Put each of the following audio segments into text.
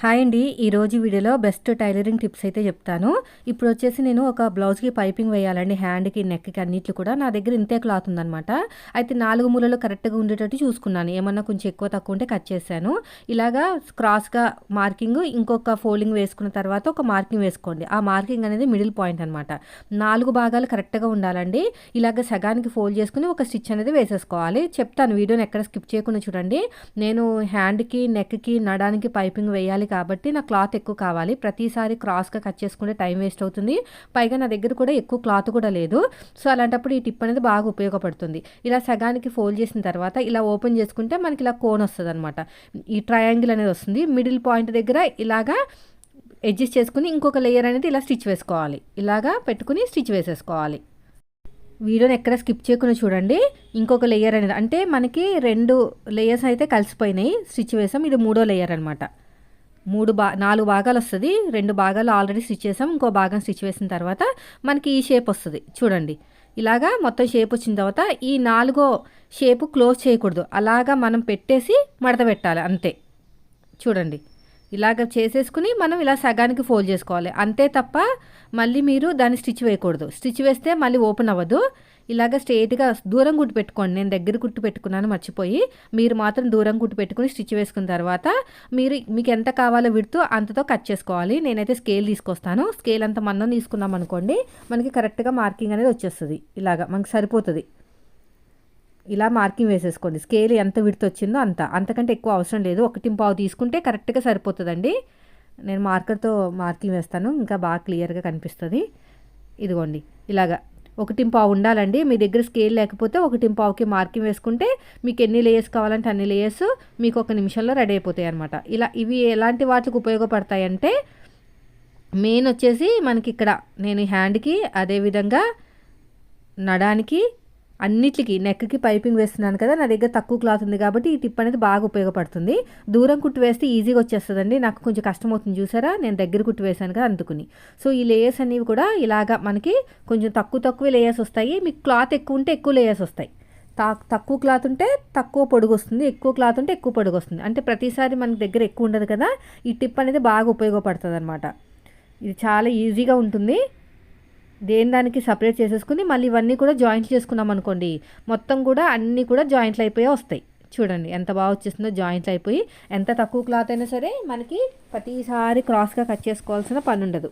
Hi అండి. ఈరోజు వీడియోలో బెస్ట్ టైలరింగ్ టిప్స్ అయితే చెప్తాను. ఇప్పుడు వచ్చేసి నేను ఒక బ్లౌజ్కి పైపింగ్ వేయాలండి. హ్యాండ్కి నెక్కి అన్నిట్లు కూడా నా దగ్గర ఇంతే క్లాత్ ఉందనమాట అయితే నాలుగు మూలలో కరెక్ట్గా ఉండేటట్టు చూసుకున్నాను. ఏమన్నా కొంచెం ఎక్కువ తక్కువ ఉంటే కట్ చేశాను. ఇలాగా క్రాస్గా మార్కింగ్ ఇంకొక ఫోల్డింగ్ వేసుకున్న తర్వాత ఒక మార్కింగ్ వేసుకోండి. ఆ మార్కింగ్ అనేది మిడిల్ పాయింట్ అనమాట నాలుగు భాగాలు కరెక్ట్గా ఉండాలండి. ఇలాగ సగానికి ఫోల్డ్ చేసుకుని ఒక స్టిచ్ అనేది వేసేసుకోవాలి. చెప్తాను. వీడియోని ఎక్కడ స్కిప్ చేయకుండా చూడండి. నేను హ్యాండ్కి నెక్కి నడానికి పైపింగ్ వేయాలి కాబట్టి నా క్లాత్ ఎక్కువ కావాలి. ప్రతిసారి క్రాస్గా కట్ చేసుకుంటే టైం వేస్ట్ అవుతుంది. పైగా నా దగ్గర కూడా ఎక్కువ క్లాత్ కూడా లేదు. సో అలాంటప్పుడు ఈ టిప్ అనేది బాగా ఉపయోగపడుతుంది. ఇలా సగానికి ఫోల్డ్ చేసిన తర్వాత ఇలా ఓపెన్ చేసుకుంటే మనకి ఇలా కోన్ వస్తుంది అనమాట ఈ ట్రయాంగిల్ అనేది వస్తుంది. మిడిల్ పాయింట్ దగ్గర ఇలాగా అడ్జస్ట్ చేసుకుని ఇంకొక లేయర్ అనేది ఇలా స్టిచ్ వేసుకోవాలి. ఇలాగా పెట్టుకుని స్టిచ్ వేసేసుకోవాలి. వీడియోని ఎక్కడ స్కిప్ చేయకుండా చూడండి. ఇంకొక లేయర్ అనేది అంటే మనకి రెండు లేయర్స్ అయితే కలిసిపోయినాయి. స్టిచ్ వేసాం. ఇది మూడో లేయర్ అనమాట మూడు బా నాలుగు భాగాలు వస్తుంది. రెండు భాగాలు ఆల్రెడీ స్టిచ్ చేసాం. ఇంకో భాగం స్టిచ్ వేసిన తర్వాత మనకి ఈ షేప్ వస్తుంది. చూడండి. ఇలాగా మొత్తం షేప్ వచ్చిన తర్వాత ఈ నాలుగో షేపు క్లోజ్ చేయకూడదు. అలాగా మనం పెట్టేసి మడత పెట్టాలి. అంతే. చూడండి. ఇలాగ చేసేసుకుని మనం ఇలా సగానికి ఫోల్డ్ చేసుకోవాలి. అంతే తప్ప మళ్ళీ మీరు దాన్ని స్టిచ్ వేయకూడదు. స్టిచ్ వేస్తే మళ్ళీ ఓపెన్ అవ్వదు. ఇలాగ స్ట్రేట్గా దూరం గుట్టు పెట్టుకోండి. నేను దగ్గర కుట్టు పెట్టుకున్నాను మర్చిపోయి. మీరు మాత్రం దూరం కుట్టు పెట్టుకుని స్టిచ్ వేసుకున్న తర్వాత మీరు మీకు ఎంత కావాలో విడుతూ అంతతో కట్ చేసుకోవాలి. నేనైతే స్కేల్ తీసుకొస్తాను. స్కేల్ అంత మనం తీసుకున్నాం అనుకోండి మనకి కరెక్ట్గా మార్కింగ్ అనేది వచ్చేస్తుంది. ఇలాగా మనకి సరిపోతుంది. ఇలా మార్కింగ్ వేసేసుకోండి. స్కేల్ ఎంత విడత వచ్చిందో అంత. అంతకంటే ఎక్కువ అవసరం లేదు. ఒకటి పావు తీసుకుంటే కరెక్ట్గా సరిపోతుందండి. నేను మార్కర్తో మార్కింగ్ వేస్తాను. ఇంకా బాగా క్లియర్గా కనిపిస్తుంది. ఇదిగోండి. ఇలాగా ఒకటి పావు ఉండాలండి. మీ దగ్గర స్కేల్ లేకపోతే ఒకటి పావుకి మార్కింగ్ వేసుకుంటే మీకు ఎన్ని లేయర్స్ కావాలంటే అన్ని లేయర్స్ మీకు ఒక నిమిషంలో రెడీ అయిపోతాయి అనమాట ఇలా ఇవి ఎలాంటి వాటికి ఉపయోగపడతాయంటే మెయిన్ వచ్చేసి మనకి ఇక్కడ నేను హ్యాండ్కి అదేవిధంగా నడానికి అన్నిటికి నెక్కి పైపింగ్ వేస్తున్నాను కదా నా దగ్గర తక్కువ క్లాత్ ఉంది కాబట్టి ఈ టిప్ అనేది బాగా ఉపయోగపడుతుంది. దూరం కుట్టు వేస్తే ఈజీగా వచ్చేస్తుందండి. నాకు కొంచెం కష్టం అవుతుంది చూసారా? నేను దగ్గర కుట్టు వేసాను కదా అందుకుని. సో ఈ లేయర్స్ అనేవి కూడా ఇలాగా మనకి కొంచెం తక్కువ తక్కువ లేయర్స్ వస్తాయి. మీకు క్లాత్ ఎక్కువ ఉంటే ఎక్కువ లేయర్స్ వస్తాయి. తక్కువ క్లాత్ ఉంటే తక్కువ పొడుగు వస్తుంది. ఎక్కువ క్లాత్ ఉంటే ఎక్కువ పొడుగు వస్తుంది. అంటే ప్రతిసారి మన దగ్గర ఎక్కువ ఉండదు కదా ఈ టిప్ అనేది బాగా ఉపయోగపడుతుంది అనమాట ఇది చాలా ఈజీగా ఉంటుంది. దేని దానికి సపరేట్ చేసేసుకుని మళ్ళీ ఇవన్నీ కూడా జాయింట్ చేసుకున్నాం అనుకోండి మొత్తం కూడా అన్నీ కూడా జాయింట్లు అయిపోయి వస్తాయి. చూడండి ఎంత బాగా వచ్చేస్తుందో జాయింట్లు అయిపోయి ఎంత తక్కువ క్లాత్ అయినా సరే మనకి ప్రతిసారి క్రాస్గా కట్ చేసుకోవాల్సిన పని ఉండదు.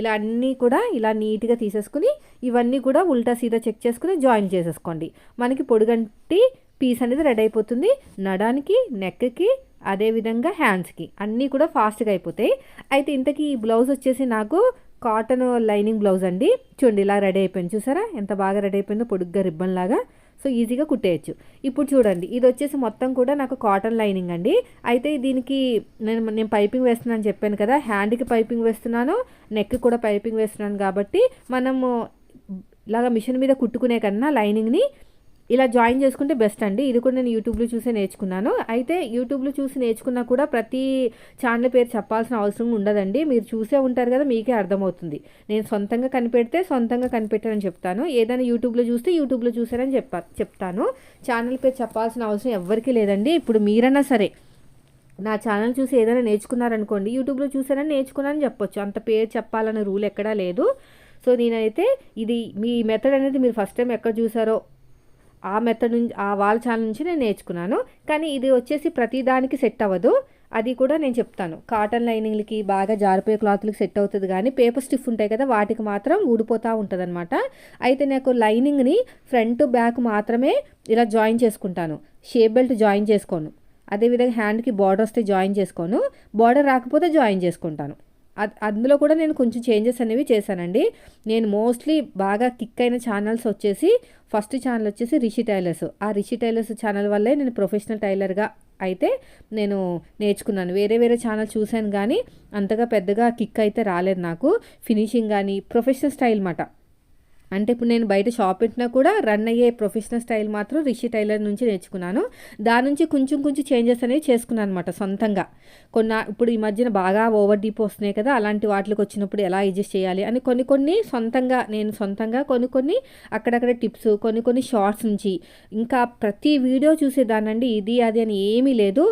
ఇలా అన్నీ కూడా ఇలా నీట్గా తీసేసుకుని ఇవన్నీ కూడా ఉల్టా సీదా చెక్ చేసుకుని జాయిన్ చేసేసుకోండి. మనకి పొడుగంటి పీస్ అనేది రెడీ అయిపోతుంది. నడానికి నెక్కి అదేవిధంగా హ్యాండ్స్కి అన్నీ కూడా ఫాస్ట్గా అయిపోతాయి. అయితే ఇంతకీ ఈ బ్లౌజ్ వచ్చేసి నాకు కాటన్ లైనింగ్ బ్లౌజ్ అండి. చూడండి ఇలా రెడీ అయిపోయింది. చూసారా? ఎంత బాగా రెడీ అయిపోయిందో పొడుగ్గా రిబ్బన్ లాగా. సో ఈజీగా కుట్టేయచ్చు. ఇప్పుడు చూడండి ఇది వచ్చేసి మొత్తం కూడా నాకు కాటన్ లైనింగ్ అండి. అయితే దీనికి నేను నేను పైపింగ్ వేస్తున్నాను చెప్పాను కదా హ్యాండ్కి పైపింగ్ వేస్తున్నాను నెక్ కూడా పైపింగ్ వేస్తున్నాను కాబట్టి మనము ఇలాగ మిషన్ మీద కుట్టుకునే కన్నా లైనింగ్ని ఇలా జాయిన్ చేసుకుంటే బెస్ట్ అండి. ఇది కూడా నేను యూట్యూబ్లో చూసే నేర్చుకున్నాను. అయితే యూట్యూబ్లో చూసి నేర్చుకున్నా కూడా ప్రతి ఛానల్ పేరు చెప్పాల్సిన అవసరం ఉండదండి. మీరు చూసే ఉంటారు కదా మీకే అర్థమవుతుంది. నేను సొంతంగా కనిపెడితే సొంతంగా కనిపెట్టానని చెప్తాను. ఏదైనా యూట్యూబ్లో చూస్తే యూట్యూబ్లో చూసారని చెప్ప చెప్తాను. ఛానల్ పేరు చెప్పాల్సిన అవసరం ఎవ్వరికీ లేదండి. ఇప్పుడు మీరన్నా సరే నా ఛానల్ చూసి ఏదైనా నేర్చుకున్నారనుకోండి యూట్యూబ్లో చూసారని నేర్చుకున్నారని చెప్పొచ్చు. అంత పేరు చెప్పాలనే రూల్ ఎక్కడా లేదు. సో నేనైతే ఇది మీ మెథడ్ అనేది మీరు ఫస్ట్ టైం ఎక్కడ చూసారో ఆ మెథడ్ నుంచి ఆ వాల్ ఛానల్ నుంచి నేను నేర్చుకున్నాను. కానీ ఇది వచ్చేసి ప్రతిదానికి సెట్ అవ్వదు. అది కూడా నేను చెప్తాను. కాటన్ లైనింగ్లకి బాగా జారిపోయే క్లాత్లకి సెట్ అవుతుంది కానీ పేపర్ స్టిఫ్ ఉంటాయి కదా వాటికి మాత్రం ఊడిపోతూ ఉంటుంది అనమాట అయితే నాకు లైనింగ్ని ఫ్రంట్ బ్యాక్ మాత్రమే ఇలా జాయిన్ చేసుకుంటాను. షేప్ బెల్ట్ జాయిన్ చేసుకోను. అదేవిధంగా హ్యాండ్కి బార్డర్ వస్తే జాయిన్ చేసుకోను. బార్డర్ రాకపోతే జాయిన్ చేసుకుంటాను. అందులో కూడా నేను కొంచెం చేంజెస్ అనేవి చేశానండి. నేను మోస్ట్లీ బాగా కిక్ అయిన ఛానల్స్ వచ్చేసి ఫస్ట్ ఛానల్ వచ్చేసి రిషి టైలర్స్. ఆ రిషి టైలర్స్ ఛానల్ వల్లే నేను ప్రొఫెషనల్ టైలర్గా అయితే నేను నేర్చుకున్నాను. వేరే వేరే ఛానల్ చూశాను కానీ అంతగా పెద్దగా కిక్ అయితే రాలేదు నాకు. ఫినిషింగ్ కానీ ప్రొఫెషనల్ స్టైల్ మాట. అంటే ఇప్పుడు నేను బయట షాప్ పెట్టినా కూడా రన్ అయ్యే ప్రొఫెషనల్ స్టైల్ మాత్రం రిషి టైలర్ నుంచి నేర్చుకున్నాను. దాని నుంచి కొంచెం కొంచెం చేంజెస్ అనేవి చేసుకున్నాను అనమాట సొంతంగా. కొన్ని ఇప్పుడు ఈ మధ్యన బాగా ఓవర్ డీప్ వస్తున్నాయి కదా అలాంటి వాటికి వచ్చినప్పుడు ఎలా అడ్జస్ట్ చేయాలి అని కొన్ని కొన్ని సొంతంగా నేను సొంతంగా కొన్ని కొన్ని అక్కడక్కడ టిప్స్ కొన్ని కొన్ని షార్ట్స్ నుంచి. ఇంకా ప్రతి వీడియో చూసేదానండి ఇది అది అని ఏమీ లేదు.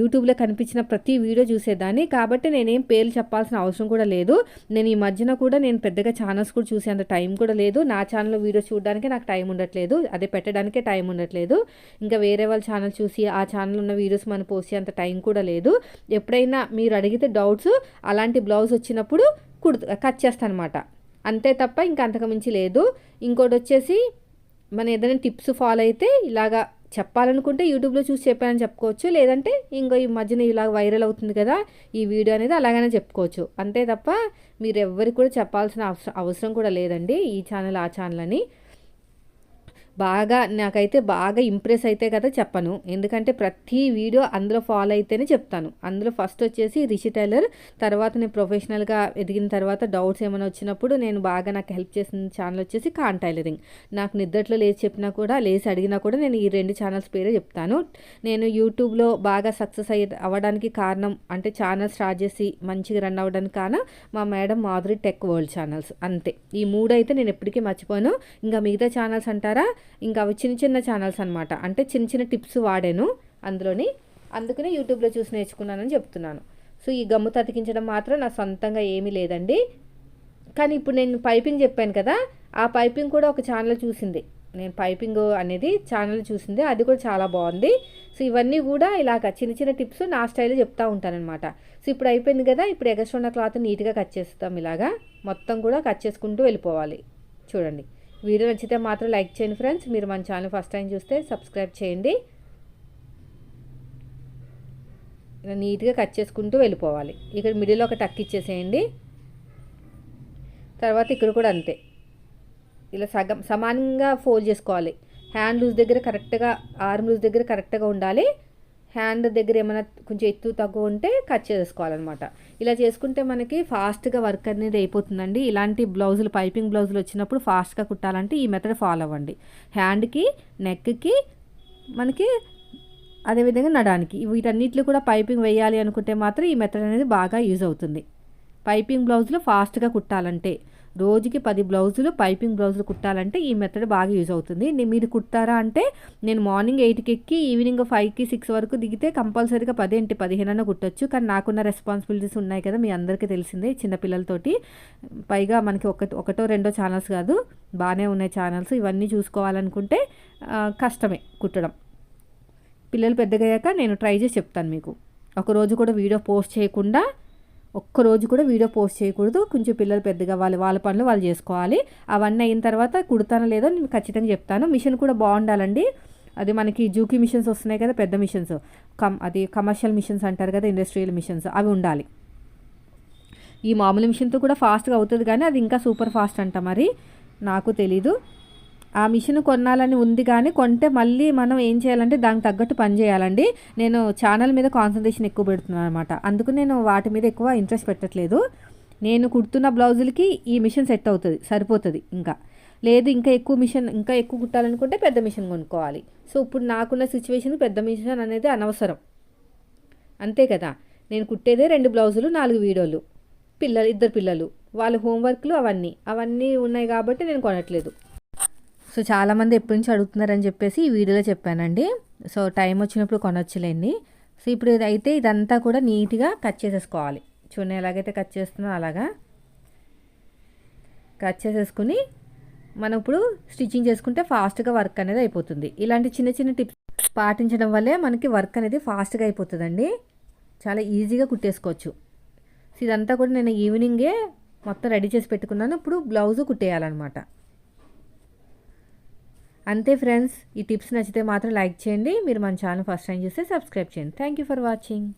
యూట్యూబ్లో కనిపించిన ప్రతి వీడియో చూసేదాన్ని. కాబట్టి నేనేం పేర్లు చెప్పాల్సిన అవసరం కూడా లేదు. నేను ఈ మధ్యన కూడా నేను పెద్దగా ఛానల్స్ కూడా చూసేంత టైం కూడా లేదు నా ఛానల్లో వీడియో చూడడానికి నాకు టైం ఉండట్లేదు అదే పెట్టడానికే టైం ఉండట్లేదు. ఇంకా వేరే వాళ్ళ ఛానల్ చూసి ఆ ఛానల్ ఉన్న వీడియోస్ మనం పోసే అంత టైం కూడా లేదు. ఎప్పుడైనా మీరు అడిగితే డౌట్స్ అలాంటి బ్లౌజ్ వచ్చినప్పుడు కుడు కట్ చేస్తాను అనమాట అంతే తప్ప ఇంకా అంతకుమించి లేదు. ఇంకోటి వచ్చేసి మన ఏదైనా టిప్స్ ఫాలో అయితే ఇలాగా చెప్పాలనుకుంటే యూట్యూబ్లో చూసి చెప్పానని చెప్పుకోవచ్చు. లేదంటే ఇంకో ఈ మధ్యన ఇలా వైరల్ అవుతుంది కదా ఈ వీడియో అనేది అలాగనే చెప్పుకోవచ్చు. అంతే తప్ప మీరు ఎవ్వరికి కూడా చెప్పాల్సిన అవసరం కూడా లేదండి ఈ ఛానల్ ఆ ఛానల్ అని. బాగా నాకైతే బాగా ఇంప్రెస్ అయితే కదా చెప్పను. ఎందుకంటే ప్రతి వీడియో అందులో ఫాలో అయితేనే చెప్తాను. అందులో ఫస్ట్ వచ్చేసి రిషి టైలర్ తర్వాత నేను ప్రొఫెషనల్గా ఎదిగిన తర్వాత డౌట్స్ ఏమైనా వచ్చినప్పుడు నేను బాగా నాకు హెల్ప్ చేసిన ఛానల్ వచ్చేసి కాన్ టైలరింగ్ నాకు నిద్రట్లో లేచి చెప్పినా కూడా లేచి అడిగినా కూడా నేను ఈ రెండు ఛానల్స్ పేరే చెప్తాను. నేను యూట్యూబ్లో బాగా సక్సెస్ అయ్యి అవ్వడానికి కారణం అంటే ఛానల్ స్టార్ట్ చేసి మంచిగా రన్ అవ్వడానికి కారణం మా madam Madhuri tech world channels అంతే. ఈ మూడు అయితే నేను ఎప్పటికీ మర్చిపోను. ఇంకా మిగతా ఛానల్స్ అంటారా? ఇంకా అవి చిన్న చిన్న ఛానల్స్ అనమాట అంటే చిన్న చిన్న టిప్స్ వాడాను అందులోని. అందుకనే యూట్యూబ్లో చూసి నేర్చుకున్నానని చెప్తున్నాను. సో ఈ గమ్ము తతికించడం మాత్రం నా సొంతంగా ఏమీ లేదండి. కానీ ఇప్పుడు నేను పైపింగ్ చెప్పాను కదా ఆ పైపింగ్ కూడా ఒక ఛానల్ చూసింది. నేను పైపింగ్ అనేది ఛానల్ చూసింది. అది కూడా చాలా బాగుంది. సో ఇవన్నీ కూడా ఇలాగ చిన్న చిన్న టిప్స్ నా స్టైల్లో చెప్తూ ఉంటానన్నమాట. సో ఇప్పుడు అయిపోయింది కదా ఇప్పుడు ఎగస్ట్రా ఉన్న క్లాత్ నీట్గా కట్ చేస్తాం ఇలాగా. మొత్తం కూడా కట్ చేసుకుంటూ వెళ్ళిపోవాలి. చూడండి. వీడియో నచ్చితే మాత్రం లైక్ చేయండి ఫ్రెండ్స్. మీరు మన ఛానల్ ఫస్ట్ టైం చూస్తే సబ్స్క్రైబ్ చేయండి. ఇలా నీట్గా కట్ చేసుకుంటూ వెళ్ళిపోవాలి. ఇక్కడ మిడిల్లో ఒక టక్ ఇచ్చేసేయండి. తర్వాత ఇక్కడ కూడా అంతే. ఇలా సగం సమానంగా ఫోల్డ్ చేసుకోవాలి. హ్యాండ్ లూజ్ దగ్గర కరెక్ట్గా ఆర్మ్ లూజ్ దగ్గర కరెక్ట్గా ఉండాలి. హ్యాండ్ దగ్గర ఏమైనా కొంచెం ఎత్తు తక్కువ ఉంటే కట్ చేసుకోవాలన్నమాట. ఇలా చేసుకుంటే మనకి ఫాస్ట్గా వర్క్ అనేది అయిపోతుందండి. ఇలాంటి బ్లౌజులు పైపింగ్ బ్లౌజులు వచ్చినప్పుడు ఫాస్ట్గా కుట్టాలంటే ఈ మెథడ్ ఫాలో అవ్వండి. హ్యాండ్కి నెక్కి మనకి అదేవిధంగా నడానికి. వీటన్నిటిలో కూడా పైపింగ్ వేయాలి అనుకుంటే మాత్రం ఈ మెథడ్ అనేది బాగా యూజ్ అవుతుంది. పైపింగ్ బ్లౌజులు ఫాస్ట్గా కుట్టాలంటే. రోజుకి పది బ్లౌజులు పైపింగ్ బ్లౌజులు కుట్టాలంటే ఈ మెథడ్ బాగా యూజ్ అవుతుంది. మీరు కుట్టారా అంటే నేను మార్నింగ్ ఎయిట్కి ఎక్కి ఈవినింగ్ ఫైవ్కి సిక్స్ వరకు దిగితే కంపల్సరీగా పదేంటి పదిహేను కుట్టచ్చు. కానీ నాకున్న రెస్పాన్సిబిలిటీస్ ఉన్నాయి కదా మీ అందరికీ తెలిసిందే చిన్నపిల్లలతోటి పైగా మనకి ఒక ఒకటో రెండో ఛానల్స్ కాదు బాగానే ఉన్నాయి ఛానల్స్. ఇవన్నీ చూసుకోవాలనుకుంటే కష్టమే కుట్టడం. పిల్లలు పెద్దగయ్యాక నేను ట్రై చేసి చెప్తాను మీకు. ఒకరోజు కూడా వీడియో పోస్ట్ చేయకుండా ఒక్కరోజు కూడా వీడియో పోస్ట్ చేయకూడదు. కొంచెం పిల్లలు పెద్దగా వాళ్ళు వాళ్ళ పనులు వాళ్ళు చేసుకోవాలి. అవన్నీ అయిన తర్వాత కుడతానో లేదో నేను ఖచ్చితంగా చెప్తాను. మిషన్ కూడా బాగుండాలండి. అది మనకి జూకీ మిషన్స్ వస్తున్నాయి కదా పెద్ద మిషన్స్. కమ్ అది కమర్షియల్ మిషన్స్ అంటారు కదా ఇండస్ట్రియల్ మిషన్స్. అవి ఉండాలి. ఈ మామూలు మిషన్తో కూడా ఫాస్ట్గా అవుతుంది కానీ అది ఇంకా సూపర్ ఫాస్ట్ అంట మరి. నాకు తెలీదు. ఆ మిషన్ కొనాలని ఉంది కానీ కొంటే మళ్ళీ మనం ఏం చేయాలంటే దానికి తగ్గట్టు పని చేయాలండి. నేను ఛానల్ మీద కాన్సన్ట్రేషన్ ఎక్కువ పెడుతున్నాను అనమాట అందుకు నేను వాటి మీద ఎక్కువ ఇంట్రెస్ట్ పెట్టట్లేదు. నేను కుడుతున్న బ్లౌజులకి ఈ మిషన్ సెట్ అవుతుంది సరిపోతుంది ఇంకా. లేదు ఇంకా ఎక్కువ మిషన్ ఇంకా ఎక్కువ కుట్టాలనుకుంటే పెద్ద మిషన్ కొనుక్కోవాలి. సో ఇప్పుడు నాకున్న సిచ్యువేషన్ పెద్ద మిషన్ అనేది అనవసరం. అంతే కదా. నేను కుట్టేదే రెండు బ్లౌజులు నాలుగు వీడియోలు. పిల్లలు ఇద్దరు పిల్లలు. వాళ్ళ హోంవర్క్లు అవన్నీ. అవన్నీ ఉన్నాయి కాబట్టి నేను కొనట్లేదు. సో చాలామంది ఎప్పటి నుంచి అడుగుతున్నారని చెప్పేసి ఈ వీడియోలో చెప్పానండి. సో టైం వచ్చినప్పుడు కొనొచ్చులేండి. సో ఇప్పుడు అయితే ఇదంతా కూడా నీట్గా కట్ చేసేసుకోవాలి. చూడండి ఎలాగైతే కట్ చేస్తున్నా అలాగా. కట్ చేసేసుకుని మనం ఇప్పుడు స్టిచ్చింగ్ చేసుకుంటే ఫాస్ట్గా వర్క్ అనేది అయిపోతుంది. ఇలాంటి చిన్న చిన్న టిప్స్ పాటించడం వల్లే మనకి వర్క్ అనేది ఫాస్ట్గా అయిపోతుందండి. చాలా ఈజీగా కుట్టేసుకోవచ్చు. సో ఇదంతా కూడా నేను ఈవినింగే మొత్తం రెడీ చేసి పెట్టుకున్నాను. ఇప్పుడు బ్లౌజు కుట్టేయాలన్నమాట. అంతే ఫ్రెండ్స్ ఈ టిప్స్ నచ్చితే మాత్రం లైక్ చేయండి. మీరు మన ఛానల్ ఫస్ట్ టైం చూస్తే సబ్స్క్రైబ్ చేయండి. Thank you for watching